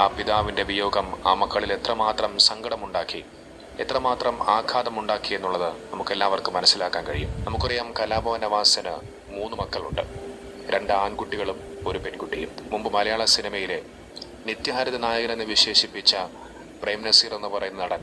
ആ പിതാവിന്റെ വിയോഗം ആ മക്കളിൽ എത്രമാത്രം സങ്കടമുണ്ടാക്കി എത്രമാത്രം ആഘാതമുണ്ടാക്കി എന്നുള്ളത് നമുക്കെല്ലാവർക്കും മനസ്സിലാക്കാൻ കഴിയും. നമുക്കറിയാം കലാഭവൻ നവാസിന് മൂന്ന് മക്കളുണ്ട്. രണ്ട് ആൺകുട്ടികളും ഒരു പെൺകുട്ടിയും. മുമ്പ് മലയാള സിനിമയിലെ നിത്യഹരിത നായകനെന്ന് വിശേഷിപ്പിച്ച പ്രേം നസീർ എന്ന് പറയുന്ന നടൻ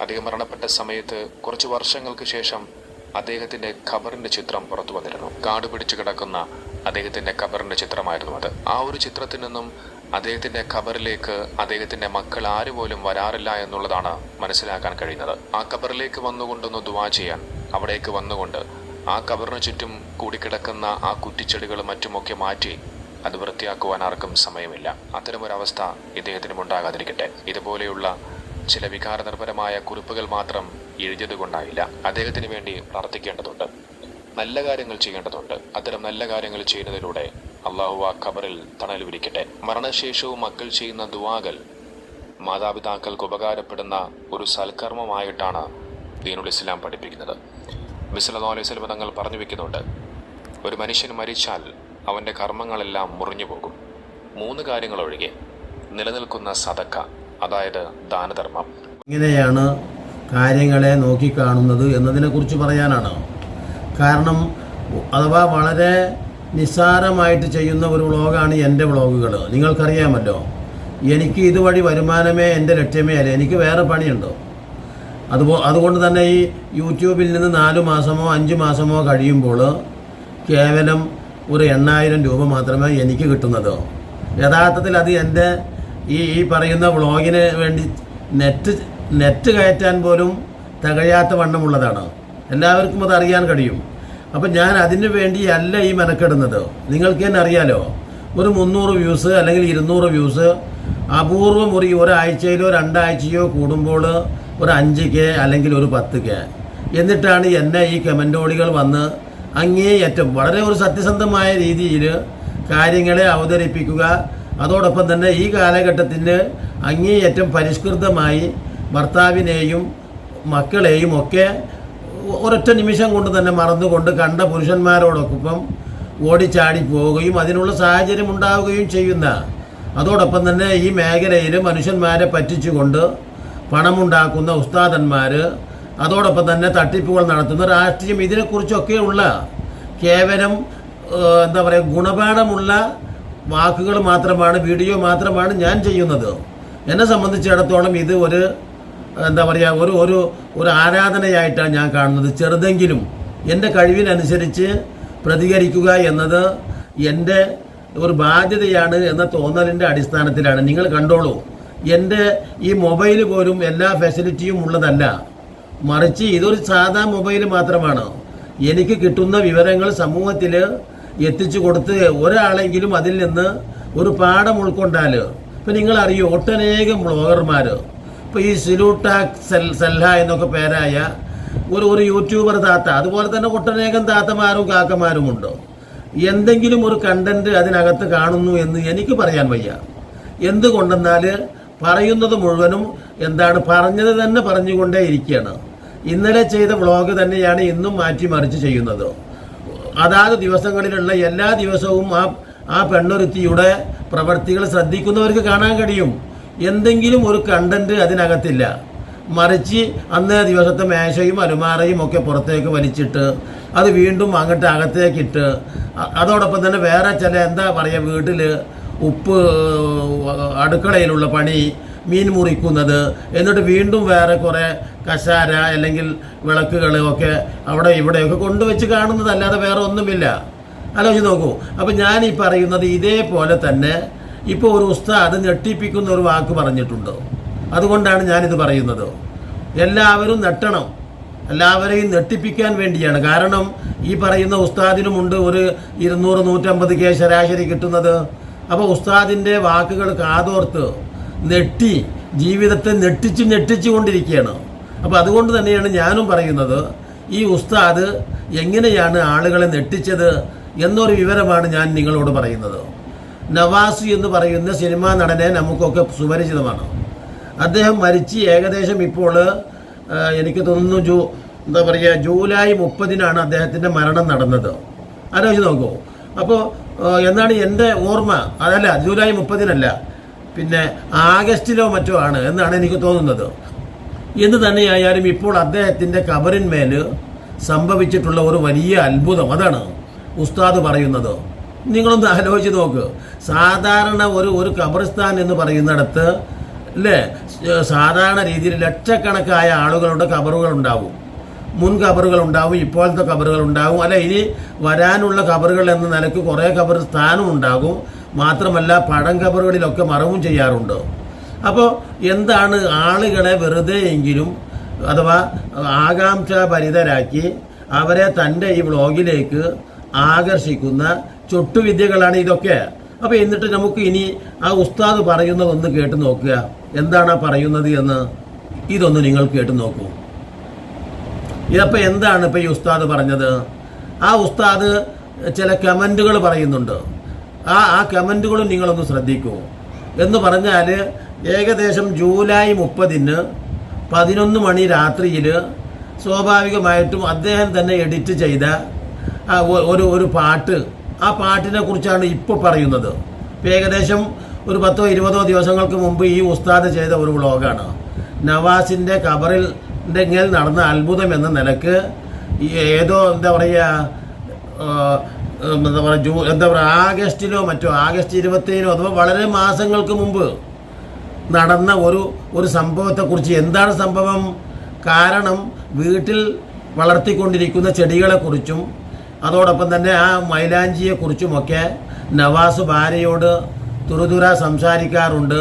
അദ്ദേഹം മരണപ്പെട്ട സമയത്ത് കുറച്ച് വർഷങ്ങൾക്ക് ശേഷം അദ്ദേഹത്തിന്റെ ഖബറിന്റെ ചിത്രം പുറത്തു വന്നിരുന്നു. കാട് പിടിച്ചു കിടക്കുന്ന അദ്ദേഹത്തിന്റെ ഖബറിന്റെ ചിത്രമായിരുന്നു അത്. ആ ഒരു ചിത്രത്തിൽ നിന്നും അദ്ദേഹത്തിന്റെ ഖബറിലേക്ക് അദ്ദേഹത്തിന്റെ മക്കൾ ആര് പോലും വരാറില്ല എന്നുള്ളതാണ് മനസ്സിലാക്കാൻ കഴിയുന്നത്. ആ ഖബറിലേക്ക് വന്നുകൊണ്ടൊന്ന് ദുവാ ചെയ്യാൻ അവിടേക്ക് വന്നുകൊണ്ട് ആ ഖബറിന് ചുറ്റും കൂടിക്കിടക്കുന്ന ആ കുറ്റിച്ചെടികളും മറ്റുമൊക്കെ മാറ്റി അത് വൃത്തിയാക്കുവാൻ ആർക്കും സമയമില്ല. അത്തരമൊരവസ്ഥ ഇദ്ദേഹത്തിനും ഉണ്ടാകാതിരിക്കട്ടെ ഇതുപോലെയുള്ള ചില വികാരനിർഭരമായ കുറിപ്പുകൾ മാത്രം എഴുതിയത് കൊണ്ടായില്ല അദ്ദേഹത്തിന് വേണ്ടി പ്രാർത്ഥിക്കേണ്ടതുണ്ട്. നല്ല കാര്യങ്ങൾ ചെയ്യേണ്ടതുണ്ട്. അത്തരം നല്ല കാര്യങ്ങൾ ചെയ്യുന്നതിലൂടെ അള്ളാഹു ആ ഖബറിൽ തണൽ വിരിക്കട്ടെ മരണശേഷവും മക്കൾ ചെയ്യുന്ന ദുവാകൾ മാതാപിതാക്കൾക്ക് ഉപകാരപ്പെടുന്ന ഒരു സൽക്കർമ്മമായിട്ടാണ് ദീനുൽ ഇസ്ലാം പഠിപ്പിക്കുന്നത്. ബിസ്ലോ അലൈഹി തങ്ങൾ പറഞ്ഞു വെക്കുന്നുണ്ട് ഒരു മനുഷ്യൻ മരിച്ചാൽ അവന്റെ കർമ്മങ്ങളെല്ലാം മുറിഞ്ഞു പോകും. മൂന്ന് കാര്യങ്ങൾ ഒഴികെ നിലനിൽക്കുന്ന സതക്ക അതായത് ദാനധർമ്മം. ഇങ്ങനെയാണ് കാര്യങ്ങളെ നോക്കിക്കാണുന്നത് എന്നതിനെക്കുറിച്ച് പറയാനാണ്. കാരണം അഥവാ വളരെ നിസ്സാരമായിട്ട് ചെയ്യുന്ന ഒരു വ്ളോഗാണ് എന്റെ വ്ളോഗുകൾ നിങ്ങൾക്കറിയാമല്ലോ. എനിക്ക് ഇതുവഴി വരുമാനമേ എന്റെ ലക്ഷ്യമേ അല്ല. എനിക്ക് വേറെ പണിയുണ്ടോ? അതുപോ അതുകൊണ്ട് തന്നെ ഈ യൂട്യൂബിൽ നിന്ന് നാല് മാസമോ അഞ്ച് മാസമോ കഴിയുമ്പോൾ കേവലം ഒരു എണ്ണായിരം രൂപ മാത്രമേ എനിക്ക് കിട്ടുന്നത്. യഥാർത്ഥത്തിൽ അത് എന്റെ ഈ ഈ പറയുന്ന വ്ളോഗിന് വേണ്ടി നെറ്റ് നെറ്റ് കയറ്റാൻ പോലും തികയാത്ത വണ്ണമുള്ളതാണ്. എല്ലാവർക്കും അത് അറിയാൻ കഴിയും. അപ്പം ഞാൻ അതിനു വേണ്ടി അല്ല ഈ മെനക്കെടുന്നത്. നിങ്ങൾക്ക് തന്നെ അറിയാലോ? ഒരു മുന്നൂറ് വ്യൂസ് അല്ലെങ്കിൽ ഇരുന്നൂറ് വ്യൂസ് അപൂർവം ഒരു ഒരാഴ്ചയിലോ രണ്ടാഴ്ചയോ കൂടുമ്പോൾ ഒരു അഞ്ച് കെ അല്ലെങ്കിൽ ഒരു പത്ത് കെ. എന്നിട്ടാണ് എന്നെ ഈ കമന്റോളികൾ വന്ന് അങ്ങേയറ്റം വളരെ ഒരു സത്യസന്ധമായ രീതിയിൽ കാര്യങ്ങളെ അവതരിപ്പിക്കുക. അതോടൊപ്പം തന്നെ ഈ കാലഘട്ടത്തിന് അങ്ങേയറ്റം പരിഷ്കൃതമായി ഭർത്താവിനെയും മക്കളെയും ഒക്കെ ഒരൊറ്റ നിമിഷം കൊണ്ട് തന്നെ മറന്നുകൊണ്ട് കണ്ട പുരുഷന്മാരോടൊപ്പം ഓടിച്ചാടി പോവുകയും അതിനുള്ള സാഹചര്യം ഉണ്ടാവുകയും ചെയ്യുന്ന അതോടൊപ്പം തന്നെ ഈ മേഖലയിൽ മനുഷ്യന്മാരെ പറ്റിച്ചുകൊണ്ട് പണമുണ്ടാക്കുന്ന ഉസ്താദന്മാർ അതോടൊപ്പം തന്നെ തട്ടിപ്പുകൾ നടത്തുന്ന രാഷ്ട്രീയം ഇതിനെക്കുറിച്ചൊക്കെയുള്ള കേവലം എന്താ പറയുക ഗുണപാഠമുള്ള വാക്കുകൾ മാത്രമാണ് വീഡിയോ മാത്രമാണ് ഞാൻ ചെയ്യുന്നത്. എന്നെ സംബന്ധിച്ചിടത്തോളം ഇത് ഒരു എന്താ പറയുക ഒരു ഒരു ഒരു ആരാധനയായിട്ടാണ് ഞാൻ കാണുന്നത്. ചെറുതെങ്കിലും എന്റെ കഴിവിനനുസരിച്ച് പ്രതികരിക്കുക എന്നത് എന്റെ ഒരു ബാധ്യതയാണ് എന്ന തോന്നലിന്റെ അടിസ്ഥാനത്തിലാണ്. നിങ്ങൾ കണ്ടോളൂ എന്റെ ഈ മൊബൈൽ പോലും എല്ലാ ഫെസിലിറ്റിയും ഉള്ളതല്ല. മറിച്ച് ഇതൊരു സാധാ മൊബൈൽ മാത്രമാണ്. എനിക്ക് കിട്ടുന്ന വിവരങ്ങൾ സമൂഹത്തിൽ എത്തിച്ചു കൊടുത്ത് ഒരാളെങ്കിലും അതിൽ നിന്ന് ഒരു പാഠം ഉൾക്കൊണ്ടാൽ. ഇപ്പം നിങ്ങളറിയൂ ഒട്ടനേകം ബ്ലോഗർമാർ ഇപ്പോൾ ഈ സിലൂട്ടാക് സെൽ സെല്ല എന്നൊക്കെ പേരായ ഒരു ഒരു യൂട്യൂബർ താത്ത അതുപോലെ തന്നെ ഒട്ടനേകം താത്തമാരും കാക്കമാരും ഉണ്ടോ? എന്തെങ്കിലും ഒരു കണ്ടന്റ് അതിനകത്ത് കാണുന്നു എന്ന് എനിക്ക് പറയാൻ വയ്യ. എന്തുകൊണ്ടെന്നാൽ പറയുന്നത് മുഴുവനും എന്താണ് പറഞ്ഞത് തന്നെ പറഞ്ഞുകൊണ്ടേ ഇരിക്കുകയാണ് ഇന്നലെ ചെയ്ത വ്ളോഗ് തന്നെയാണ് ഇന്നും മാറ്റിമറിച്ച് ചെയ്യുന്നത്. അതാത് ദിവസങ്ങളിലുള്ള എല്ലാ ദിവസവും ആ ആ പെണ്ണൊരുത്തിയുടെ പ്രവർത്തികൾ ശ്രദ്ധിക്കുന്നവർക്ക് കാണാൻ കഴിയും. എന്തെങ്കിലും ഒരു കണ്ടന്റ് അതിനകത്തില്ല. മറിച്ച് അന്നേ ദിവസത്തെ മേശയും അലുമാറയും ഒക്കെ പുറത്തേക്ക് വലിച്ചിട്ട് അത് വീണ്ടും അങ്ങോട്ട് അകത്തേക്കിട്ട് അതോടൊപ്പം തന്നെ വേറെ ചില എന്താ പറയുക വീട്ടിൽ ഉപ്പ് അടുക്കളയിലുള്ള പണി മീൻ മുറിക്കുന്നത് എന്നിട്ട് വീണ്ടും വേറെ കുറേ കശാര അല്ലെങ്കിൽ വിളക്കുകൾ ഒക്കെ അവിടെ ഇവിടെയൊക്കെ കൊണ്ടുവച്ച് കാണുന്നതല്ലാതെ വേറെ ഒന്നുമില്ല. ആലോചിച്ച് നോക്കൂ. അപ്പം ഞാൻ ഈ പറയുന്നത് ഇതേപോലെ തന്നെ ഇപ്പോൾ ഒരു ഉസ്താദ് ഞെട്ടിപ്പിക്കുന്ന ഒരു വാക്ക് പറഞ്ഞിട്ടുണ്ട്. അതുകൊണ്ടാണ് ഞാനിത് പറയുന്നത്. എല്ലാവരും നെട്ടണം എല്ലാവരെയും നെട്ടിപ്പിക്കാൻ വേണ്ടിയാണ്. കാരണം ഈ പറയുന്ന ഉസ്താദിനുമുണ്ട് ഒരു ഇരുന്നൂറ് നൂറ്റമ്പത് കെ ശരാശരി കിട്ടുന്നത്. അപ്പോൾ ഉസ്താദിന്റെ വാക്കുകൾ കാതോർത്ത് നെട്ടി ജീവിതത്തെ നെട്ടിച്ച് നെട്ടിച്ചു കൊണ്ടിരിക്കുകയാണ്. അപ്പോൾ അതുകൊണ്ട് തന്നെയാണ് ഞാനും പറയുന്നത് ഈ ഉസ്താദ് എങ്ങനെയാണ് ആളുകളെ നെട്ടിച്ചത് എന്നൊരു വിവരമാണ് ഞാൻ നിങ്ങളോട് പറയുന്നത്. നവാസ് എന്ന് പറയുന്ന സിനിമാ നടനെ നമുക്കൊക്കെ സുപരിചിതമാണ്. അദ്ദേഹം മരിച്ച് ഏകദേശം ഇപ്പോൾ എനിക്ക് തോന്നുന്നു ജൂ എന്താ പറയുക ജൂലൈ മുപ്പതിനാണ് അദ്ദേഹത്തിന്റെ മരണം നടന്നത്. ആലോചിച്ച് നോക്കൂ. അപ്പോൾ എന്നാണ് എന്റെ ഓർമ്മ? അതല്ല ജൂലൈ മുപ്പതിനല്ല. പിന്നെ ആഗസ്റ്റിലോ മറ്റോ ആണ് എന്നാണ് എനിക്ക് തോന്നുന്നത്. എന്ന് തന്നെയായാലും ഇപ്പോൾ അദ്ദേഹത്തിന്റെ കബറിന്മേൽ സംഭവിച്ചിട്ടുള്ള ഒരു വലിയ അത്ഭുതം. അതാണ് ഉസ്താദ് പറയുന്നത്. നിങ്ങളൊന്ന് ആലോചിച്ച് നോക്ക്. സാധാരണ ഒരു ഒരു ഖബർസ്ഥാൻ എന്ന് പറയുന്നിടത്ത് അല്ലേ സാധാരണ രീതിയിൽ ലക്ഷക്കണക്കായ ആളുകളുടെ കബറുകൾ ഉണ്ടാവും മുൻ കബറുകൾ ഉണ്ടാവും ഇപ്പോഴത്തെ കബറുകൾ ഉണ്ടാവും അല്ല ഇനി വരാനുള്ള കബറുകൾ എന്ന നിലയ്ക്ക് കുറേ കബർ സ്ഥാനം ഉണ്ടാകും. മാത്രമല്ല പഴം കബറുകളിലൊക്കെ മറവും ചെയ്യാറുണ്ട്. അപ്പോൾ എന്താണ് ആളുകളെ വെറുതെ എങ്കിലും അഥവാ ആകാംക്ഷ ഭരിതരാക്കി അവരെ തന്റെ ഈ വ്ളോഗിലേക്ക് ആകർഷിക്കുന്ന ചൊട്ടുവിദ്യകളാണ് ഇതൊക്കെ. അപ്പോൾ എന്നിട്ട് നമുക്ക് ഇനി ആ ഉസ്താദ് പറയുന്നതൊന്ന് കേട്ട് നോക്കുക. എന്താണ് പറയുന്നത് എന്ന് ഇതൊന്ന് നിങ്ങൾ കേട്ട് നോക്കൂ. ഇതപ്പോൾ എന്താണ് ഇപ്പോൾ ഈ ഉസ്താദ് പറഞ്ഞത്? ആ ഉസ്താദ് ചില കമന്റുകൾ പറയുന്നുണ്ട്. ആ ആ കമന്റുകളും നിങ്ങളൊന്ന് ശ്രദ്ധിക്കൂ. എന്ന് പറഞ്ഞാൽ ഏകദേശം ജൂലൈ മുപ്പതിന് പതിനൊന്ന് മണി രാത്രിയിൽ സ്വാഭാവികമായിട്ടും അദ്ദേഹം തന്നെ എഡിറ്റ് ചെയ്ത ഒരു ഒരു പാട്ട് ആ പാട്ടിനെ കുറിച്ചാണ് ഇപ്പോൾ പറയുന്നത്. ഏകദേശം ഒരു പത്തോ ഇരുപതോ ദിവസങ്ങൾക്ക് മുമ്പ് ഈ ഉസ്താദ് ചെയ്ത ഒരു വ്ളോഗാണ്. നവാസിന്റെ കബറിൽ നടന്ന അത്ഭുതം എന്ന നിലയ്ക്ക് ഏതോ എന്താ പറയുക എന്താ പറയുക ജൂ എന്താ പറയുക ആഗസ്റ്റിലോ മറ്റോ ആഗസ്റ്റ് ഇരുപത്തേഴിനോ അഥവാ വളരെ മാസങ്ങൾക്ക് മുമ്പ് നടന്ന ഒരു ഒരു സംഭവത്തെക്കുറിച്ച് എന്താണ് സംഭവം? കാരണം വീട്ടിൽ വളർത്തിക്കൊണ്ടിരിക്കുന്ന ചെടികളെക്കുറിച്ചും അതോടൊപ്പം തന്നെ ആ മൈലാഞ്ചിയെക്കുറിച്ചുമൊക്കെ നവാസ് ഭാര്യയോട് തുറുതുര സംസാരിക്കാറുണ്ട്.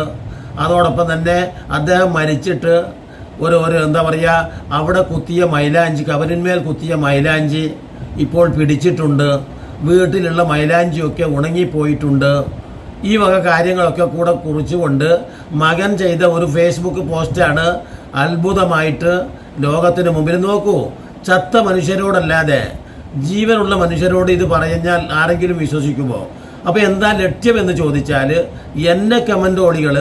അതോടൊപ്പം തന്നെ അദ്ദേഹം മരിച്ചിട്ട് ഒരു ഒരു എന്താ പറയുക അവിടെ കുത്തിയ മൈലാഞ്ചി കവരിന്മേൽ കുത്തിയ മൈലാഞ്ചി ഇപ്പോൾ പിടിച്ചിട്ടുണ്ട്. വീട്ടിലുള്ള മൈലാഞ്ചിയൊക്കെ ഉണങ്ങിപ്പോയിട്ടുണ്ട്. ഈ വക കാര്യങ്ങളൊക്കെ കൂടെ കുറിച്ചുകൊണ്ട് മകൻ ചെയ്ത ഒരു ഫേസ്ബുക്ക് പോസ്റ്റാണ് അത്ഭുതമായിട്ട് ലോകത്തിന് മുമ്പിൽ. നോക്കൂ ചത്ത മനുഷ്യരോടല്ലാതെ ജീവനുള്ള മനുഷ്യരോട് ഇത് പറഞ്ഞാൽ ആരെങ്കിലും വിശ്വസിക്കുമോ? അപ്പോൾ എന്താ ലക്ഷ്യമെന്ന് ചോദിച്ചാൽ എന്നെ കമന്റോളികൾ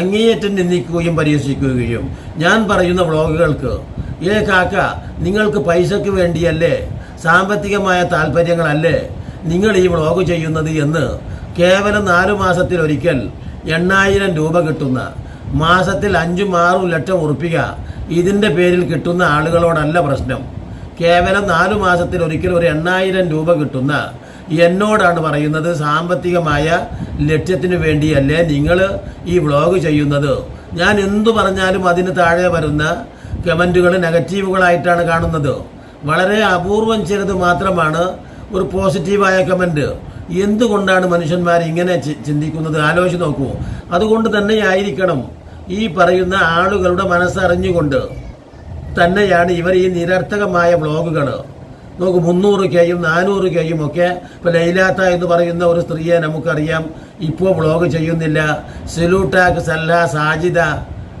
അങ്ങേയറ്റം നിന്ദിക്കുകയും പരിഹസിക്കുകയും. ഞാൻ പറയുന്ന വ്ളോഗുകൾക്ക് ഏ കാക്ക നിങ്ങൾക്ക് പൈസയ്ക്ക് വേണ്ടിയല്ലേ? സാമ്പത്തികമായ താല്പര്യങ്ങളല്ലേ നിങ്ങൾ ഈ വ്ളോഗ് ചെയ്യുന്നത് എന്ന് കേവലം നാലു മാസത്തിലൊരിക്കൽ എണ്ണായിരം രൂപ കിട്ടുന്ന മാസത്തിൽ അഞ്ചും ആറും ലക്ഷം ഉറപ്പിക ഇതിന്റെ പേരിൽ കിട്ടുന്ന ആളുകളോടല്ല പ്രശ്നം. കേവലം നാലു മാസത്തിൽ ഒരിക്കൽ ഒരു എണ്ണായിരം രൂപ കിട്ടുന്ന എന്നോടാണ് പറയുന്നത്. സാമ്പത്തികമായ ലക്ഷ്യത്തിന് വേണ്ടിയല്ലേ നിങ്ങൾ ഈ വ്ളോഗ് ചെയ്യുന്നത്. ഞാൻ എന്തു പറഞ്ഞാലും അതിന് താഴെ വരുന്ന കമന്റുകൾ നെഗറ്റീവുകളായിട്ടാണ് കാണുന്നത്. വളരെ അപൂർവം ചിലത് മാത്രമാണ് ഒരു പോസിറ്റീവായ കമന്റ് എന്തുകൊണ്ടാണ് മനുഷ്യന്മാർ ഇങ്ങനെ ചിന്തിക്കുന്നത്? ആലോചിച്ച് നോക്കൂ. അതുകൊണ്ട് തന്നെയായിരിക്കണം ഈ പറയുന്ന ആളുകളുടെ മനസ്സറിഞ്ഞുകൊണ്ട് തന്നെയാണ് ഇവർ ഈ നിരർത്ഥകമായ വ്ളോഗുകൾ നമുക്ക് മുന്നൂറ് കെയും നാനൂറ് കെയും ഒക്കെ ഇപ്പോൾ ലൈലാത്ത എന്ന് പറയുന്ന ഒരു സ്ത്രീയെ നമുക്കറിയാം. ഇപ്പോൾ വ്ളോഗ് ചെയ്യുന്നില്ല. സെലൂട്ടാക്ക് സല്ല സാജിദ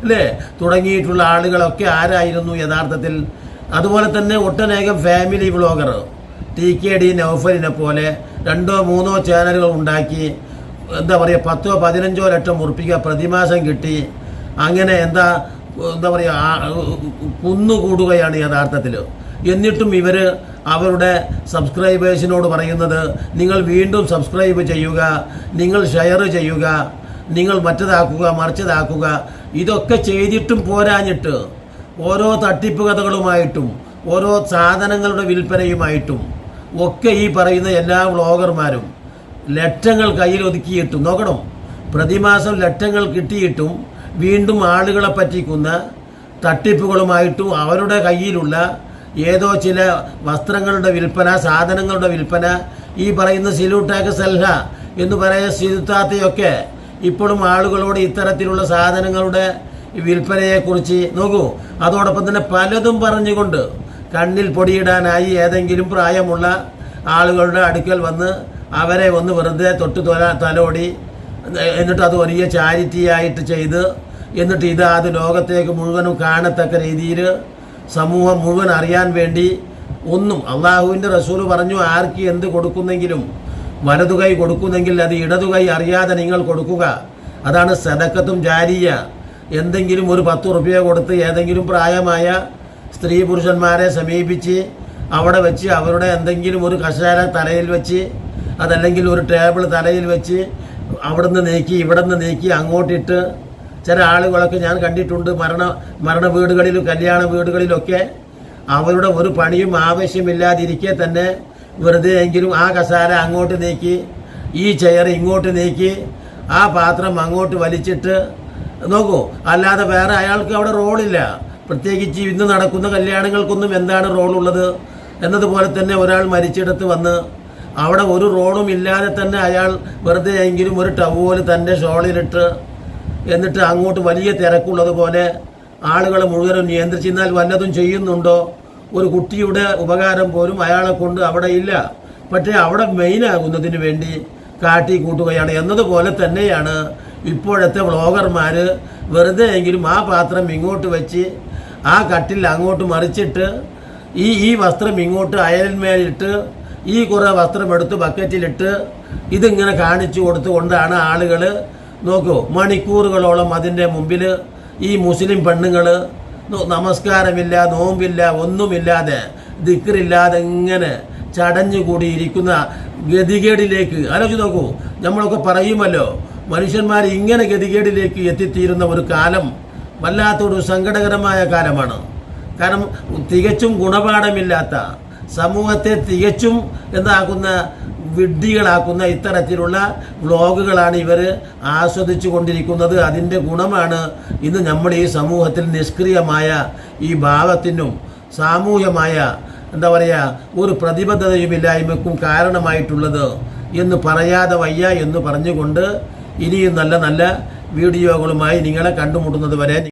അല്ലേ? തുടങ്ങിയിട്ടുള്ള ആളുകളൊക്കെ ആരായിരുന്നു യഥാർത്ഥത്തിൽ? അതുപോലെ തന്നെ ഒട്ടനേകം family vlogger. T K D നൗഫലിനെ പോലെ രണ്ടോ മൂന്നോ ചാനലുകൾ ഉണ്ടാക്കി. എന്താ പറയുക പത്തോ പതിനഞ്ചോ ലക്ഷം ഉറപ്പിക്കുക പ്രതിമാസം കിട്ടി. അങ്ങനെ എന്താ എന്താ പറയുക കുന്നുകൂടുകയാണ് യഥാർത്ഥത്തിൽ എന്നിട്ടും ഇവർ അവരുടെ സബ്സ്ക്രൈബേഴ്സിനോട് പറയുന്നത് നിങ്ങൾ വീണ്ടും സബ്സ്ക്രൈബ് ചെയ്യുക നിങ്ങൾ ഷെയർ ചെയ്യുക നിങ്ങൾ മറ്റതാക്കുക മറിച്ചതാക്കുക ഇതൊക്കെ ചെയ്തിട്ടും പോരാഞ്ഞിട്ട് ഓരോ തട്ടിപ്പ് കഥകളുമായിട്ടും ഓരോ സാധനങ്ങളുടെ വിൽപ്പനയുമായിട്ടും ഒക്കെ ഈ പറയുന്ന എല്ലാ വ്ളോഗർമാരും ലക്ഷങ്ങൾ കയ്യിൽ ഒതുക്കിയിട്ടും നോക്കണം? പ്രതിമാസം ലക്ഷങ്ങൾ കിട്ടിയിട്ടും വീണ്ടും ആളുകളെ പറ്റിക്കുന്ന തട്ടിപ്പുകളുമായിട്ടും അവരുടെ കയ്യിലുള്ള ഏതോ ചില വസ്ത്രങ്ങളുടെ വിൽപ്പന സാധനങ്ങളുടെ വിൽപ്പന ഈ പറയുന്ന സിലൂട്ടാക്ക് സൽഹ എന്ന് പറയുന്ന സിരുത്താത്തയൊക്കെ ഇപ്പോഴും ആളുകളോട് ഇത്തരത്തിലുള്ള സാധനങ്ങളുടെ വിൽപ്പനയെക്കുറിച്ച് നോക്കൂ. അതോടൊപ്പം തന്നെ പലതും പറഞ്ഞുകൊണ്ട് കണ്ണിൽ പൊടിയിടാനായി ഏതെങ്കിലും പ്രായമുള്ള ആളുകളുടെ അടുക്കൽ വന്ന് അവരെ ഒന്ന് വെറുതെ തൊട്ട് തൊല തലോടി എന്നിട്ട് അത് വലിയ ചാരിറ്റിയായിട്ട് ചെയ്ത് എന്നിട്ട് ഇത് അത് ലോകത്തേക്ക് മുഴുവനും കാണത്തക്ക രീതിയിൽ സമൂഹം മുഴുവൻ അറിയാൻ വേണ്ടി ഒന്നും അള്ളാഹുവിന്റെ റസൂൽ പറഞ്ഞു ആർക്ക് എന്ത് കൊടുക്കുന്നെങ്കിലും വലതുകൈ കൊടുക്കുന്നെങ്കിൽ അത് ഇടതുകൈ അറിയാതെ നിങ്ങൾ കൊടുക്കുക. അതാണ് സദക്കത്തും ജാരിയ. എന്തെങ്കിലും ഒരു പത്ത് റുപ്യ കൊടുത്ത് ഏതെങ്കിലും പ്രായമായ സ്ത്രീ പുരുഷന്മാരെ സമീപിച്ച് അവിടെ വെച്ച് അവരുടെ എന്തെങ്കിലും ഒരു കഷാര തലയിൽ വെച്ച് അതല്ലെങ്കിൽ ഒരു ടേബിൾ തലയിൽ വെച്ച് അവിടുന്ന് നീക്കി ഇവിടുന്ന് നീക്കി അങ്ങോട്ടിട്ട് ചില ആളുകളൊക്കെ ഞാൻ കണ്ടിട്ടുണ്ട് മരണ മരണ വീടുകളിലും കല്യാണ വീടുകളിലൊക്കെ അവരുടെ ഒരു പണിയും ആവശ്യമില്ലാതിരിക്കെ തന്നെ വെറുതെ എങ്കിലും ആ കസാര അങ്ങോട്ട് നീക്കി ഈ ചെയർ ഇങ്ങോട്ട് നീക്കി ആ പാത്രം അങ്ങോട്ട് വലിച്ചിട്ട് നോക്കൂ. അല്ലാതെ വേറെ അയാൾക്ക് അവിടെ റോളില്ല. പ്രത്യേകിച്ച് ഇന്ന് നടക്കുന്ന കല്യാണങ്ങൾക്കൊന്നും എന്താണ് റോളുള്ളത്? എന്നതുപോലെ തന്നെ ഒരാൾ മരിച്ചിടത്ത് വന്ന് അവിടെ ഒരു റോളും ഇല്ലാതെ തന്നെ അയാൾ വെറുതെ എങ്കിലും ഒരു ടവോൽ തന്റെ ഷോളിലിട്ട് എന്നിട്ട് അങ്ങോട്ട് വലിയ തിരക്കുള്ളതുപോലെ ആളുകൾ മുഴുവനും നിയന്ത്രിച്ചിരുന്നാൽ വല്ലതും ചെയ്യുന്നുണ്ടോ? ഒരു കുട്ടിയുടെ ഉപകാരം പോലും അയാളെ കൊണ്ട് അവിടെ ഇല്ല. പക്ഷേ അവിടെ മെയിനാകുന്നതിന് വേണ്ടി കാട്ടി കൂട്ടുകയാണ്. എന്നതുപോലെ തന്നെയാണ് ഇപ്പോഴത്തെ വ്ളോഗർമാർ വെറുതെ എങ്കിലും ആ പാത്രം ഇങ്ങോട്ട് വെച്ച് ആ കട്ടിൽ അങ്ങോട്ട് മറിച്ചിട്ട് ഈ ഈ വസ്ത്രം ഇങ്ങോട്ട് അയലിന്മേലിട്ട് ഈ കുറേ വസ്ത്രം എടുത്ത് ബക്കറ്റിലിട്ട് ഇതിങ്ങനെ കാണിച്ചു കൊടുത്തുകൊണ്ടാണ് ആളുകൾ നോക്കൂ മണിക്കൂറുകളോളം അതിന്റെ മുമ്പിൽ ഈ മുസ്ലിം പെണ്ണുങ്ങൾ നമസ്കാരമില്ല നോമ്പില്ല ഒന്നുമില്ലാതെ ദിക്കറില്ലാതെ ഇങ്ങനെ ചടഞ്ഞുകൂടിയിരിക്കുന്ന ഗതികേടിലേക്ക് ആലോചിച്ച് നോക്കൂ നമ്മളൊക്കെ പറയുമല്ലോ മനുഷ്യന്മാർ ഇങ്ങനെ ഗതികേടിലേക്ക് എത്തിത്തീരുന്ന ഒരു കാലം വല്ലാത്തൊരു സങ്കടകരമായ കാലമാണ്. കാരണം തികച്ചും ഗുണപാഠമില്ലാത്ത സമൂഹത്തെ തികച്ചും എന്താക്കുന്ന വിഡ്ഢികളാക്കുന്ന ഇത്തരത്തിലുള്ള വ്ളോഗുകളാണ് ഇവർ ആസ്വദിച്ചു കൊണ്ടിരിക്കുന്നത് അതിന്റെ ഗുണമാണ് ഇന്ന് നമ്മുടെ ഈ സമൂഹത്തിൽ നിഷ്ക്രിയമായ ഈ ഭാവത്തിനും സാമൂഹ്യമായ എന്താ പറയുക ഒരു പ്രതിബദ്ധതയുമില്ലായ്മക്കും കാരണമായിട്ടുള്ളത് എന്ന് പറയാതെ വയ്യ എന്ന് പറഞ്ഞുകൊണ്ട് ഇനിയും നല്ല നല്ല വീഡിയോകളുമായി നിങ്ങളെ കണ്ടുമുട്ടുന്നത് വരെ